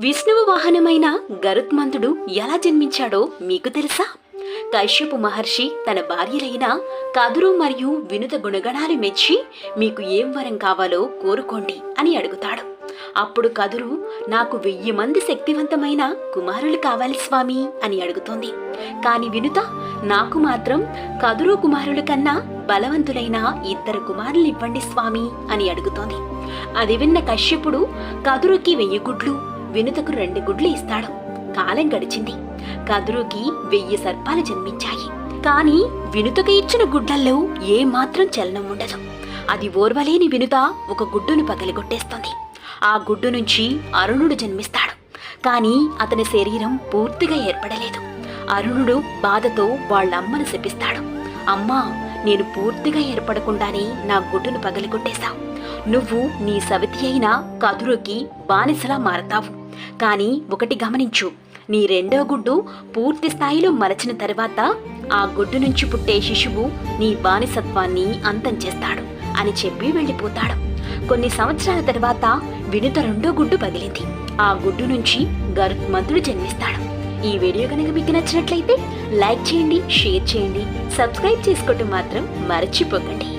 విష్ణువు వాహనమైన గరుత్మంతుడు ఎలా జన్మించాడో మీకు తెలుసా? కశ్యపు మహర్షి తన భార్యలైన కదురు మరియు వినుత గుణగణాలు మెచ్చి మీకు ఏం వరం కావాలో కోరుకోండి అని అడుగుతాడు. అప్పుడు కదురు నాకు వెయ్యి మంది శక్తివంతమైన కుమారులు కావాలి స్వామి అని అడుగుతోంది. కాని వినుత నాకు మాత్రం కదురు కుమారుల కన్నా బలవంతులైన ఇద్దరు కుమారులు ఇవ్వండి స్వామి అని అడుగుతోంది. అది విన్న కశ్యపుడు కదురుకి వెయ్యి గుడ్లు వినుతకు రెండు గుడ్లు ఇస్తాడు. కాలం గడిచింది. కదురుకి వెయ్యి సర్పాలు జన్మించాయి. కాని వినుతకు ఇచ్చిన గుడ్లల్లో ఏమాత్రం చలనం ఉండదు. అది ఓర్వలేని వినుత ఒక గుడ్డును పగలగొట్టేస్తుంది. ఆ గుడ్డు నుంచి అరుణుడు జన్మిస్తాడు. కాని అతని శరీరం పూర్తిగా ఏర్పడలేదు. అరుణుడు బాధతో వాళ్ళమ్మను శపిస్తాడు. అమ్మా నేను పూర్తిగా ఏర్పడకుండానే నా గుడ్డును పగలగొట్టేశావు. నువ్వు నీ సవితి అయిన కదురుకి బానిసలా మారతావు. కానీ ఒకటి గమనించు నీ రెండో గుడ్డు పూర్తి స్థాయిలో మలచిన తర్వాత ఆ గుడ్డు నుంచి పుట్టే శిశువు నీ బానిసత్వాన్ని అంతం చేస్తాడు అని చెప్పి వెళ్ళిపోతాడు. కొన్ని సంవత్సరాల తర్వాత వినుత రెండో గుడ్డు పగిలింది. ఆ గుడ్డు నుంచి గరుత్మంతుడు జన్మిస్తాడు. ఈ వీడియో కనుక మీకు నచ్చినట్లయితే లైక్ చేయండి షేర్ చేయండి సబ్స్క్రైబ్ చేసుకోవటం మాత్రం మర్చిపోకండి.